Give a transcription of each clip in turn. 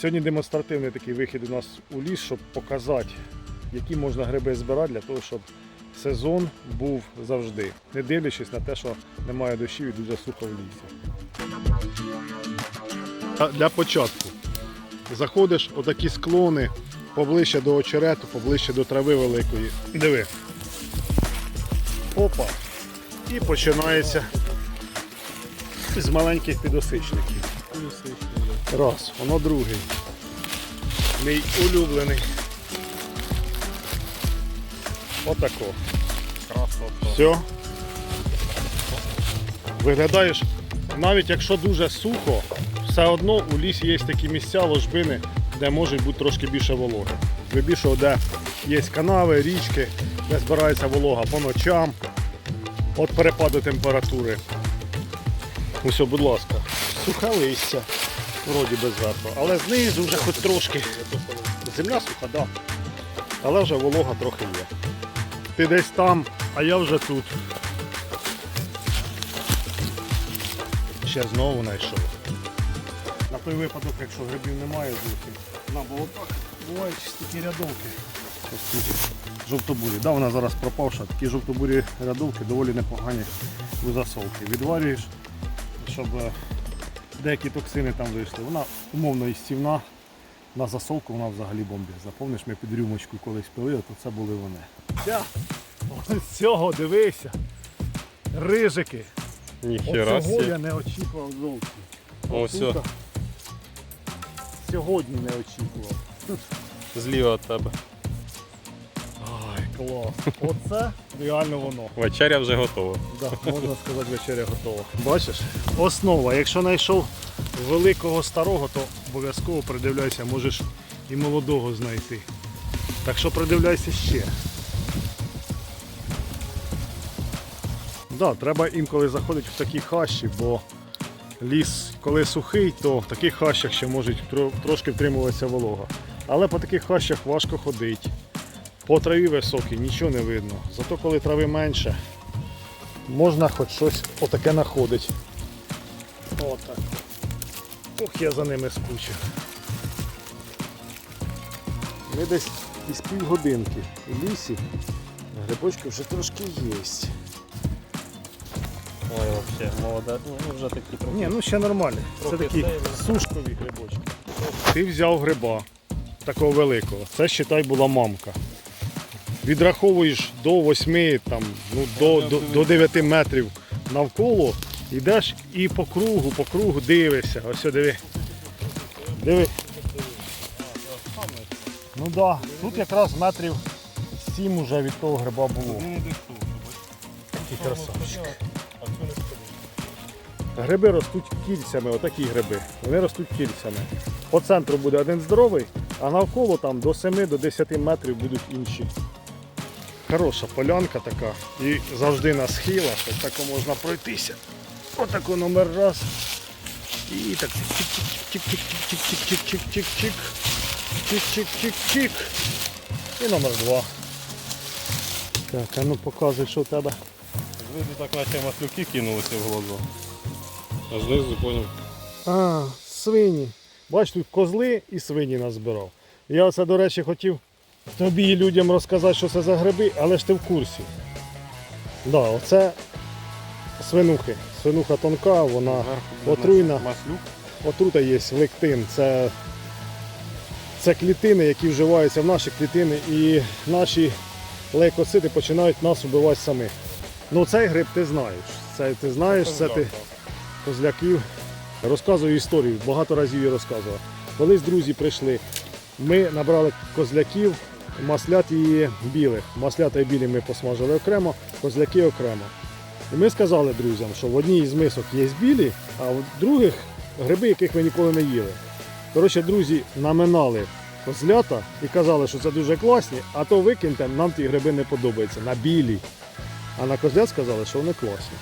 Сьогодні демонстративний такий вихід у нас у ліс, щоб показати, які можна гриби збирати для того, щоб сезон був завжди, не дивлячись на те, що немає дощів і дуже сухо в лісі. Для початку заходиш отакі склони поближче до очерету, поближче до трави великої. Диви. Опа. І починається з маленьких підосичників. Раз, воно другий. Мій улюблений. Отако. Красота. Все. Виглядаєш, навіть якщо дуже сухо, все одно у лісі є такі місця, ложбини, де може бути трошки більше вологи. Вибільшого, де є канави, річки, де збирається волога по ночам, від перепаду температури. Усе, будь ласка, сухе листя, вроді без зверху, але знизу вже хоч трошки. Земля суха. Да. Але вже волога трохи є. Ти десь там, а я вже тут. Ще знову знайшов. На той випадок, якщо грибів немає зовсім, на болотах бувають такі рядовки. Ось тут жовтобурі. Да, вона зараз пропавша. Такі жовтобурі рядовки доволі непогані у засолки. Відварюєш, щоб е, деякі токсини там вийшли. Вона умовно істівна. На засолку вона взагалі бомбі. Запомниш, ми під рюмочку колись пили, то це були вони. Ця, ось цього дивися. Рижики. Ніхера Оцього я не очікував зовсім. О, все, Сьогодні не очікував. зліва від тебе. Клас. Оце реально воно. Вечеря вже готова. Да, можна сказати, вечеря готова. Бачиш? Основа. Якщо знайшов великого старого, то обов'язково придивляйся, можеш і молодого знайти. Так що придивляйся ще. Да, треба інколи заходити в такі хащі, бо ліс, коли сухий, то в таких хащах ще може трошки втримуватися волога. Але по таких хащах важко ходити. По траві високій нічого не видно. Зато коли трави менше, можна хоч щось отаке знаходити. Отак. Ох, я за ними скучив. Ми десь із півгодинки у лісі. Грибочки вже трошки є. Ой, вообще, молода. Ну, вже такі трохи. Ні, ну ще нормально. Це Трохи такі сушкові грибочки. Ти взяв гриба такого великого. Це считай була мамка. Відраховуєш до 8, там, ну, до, до, до 9 метрів навколо, йдеш і по кругу, по кругу дивишся. Ось о, диви. Диви. Ну так, да. тут якраз метрів 7 уже від того гриба було. Такий красавчик. Гриби ростуть кільцями, отакі гриби. Вони ростуть кільцями. По центру буде один здоровий, а навколо там до 7-10 метрів будуть інші. Хороша полянка така. І завжди на схилах, ось тако можна пройтися. Отако номер раз. І так чик-чик-чик-чик-чик-чик-чик-чик-чик. Чик-чик-чик-чик. І номер два. Так, а ну показуй, що у тебе. Знизу так наче маслюки кинулися в глаза. А знизу поняв. А, свині. Бач, тут козли і свині назбирав. Я оце, до речі, хотів тобі і людям розказати, що це за гриби, але ж ти в курсі. Да, оце свинухи. Свинуха тонка, вона отруйна. Отрута є лектин. Це, це клітини, які вживаються в наші клітини, і наші лейкоцити починають нас убивати самих. Ну цей гриб ти знаєш. Це ти знаєш, це ти козляків. Розказую історію, багато разів її розказував. Колись друзі прийшли, ми набрали козляків, маслят і білих. Маслята і білі ми посмажили окремо, козляки окремо. І ми сказали друзям, що в одній із мисок є білі, а в других гриби, яких ви ніколи не їли. Коротше, друзі наминали козлята і казали, що це дуже класні, а то викиньте, нам ті гриби не подобаються на білі. А на козлят сказали, що вони класні.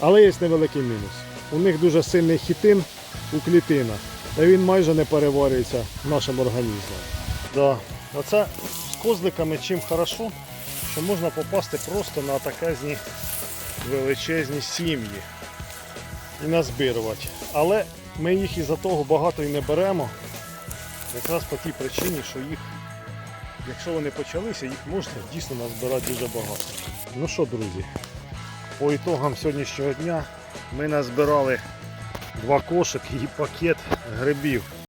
Але є невеликий мінус. У них дуже сильний хітин у клітинах, та він майже не переварюється нашим організмом. Да. Оце козликами чим хорошо, що можна попасти просто на таkezні величезні сім'ї і назбирувати. Але ми їх із-за того багато і не беремо, Якраз по тій причині, що їх, якщо вони почалися, їх можна дійсно назбирати дуже багато. Ну що, друзі, по ітогам сьогоднішнього дня ми назбирали два кошики і пакет грибів.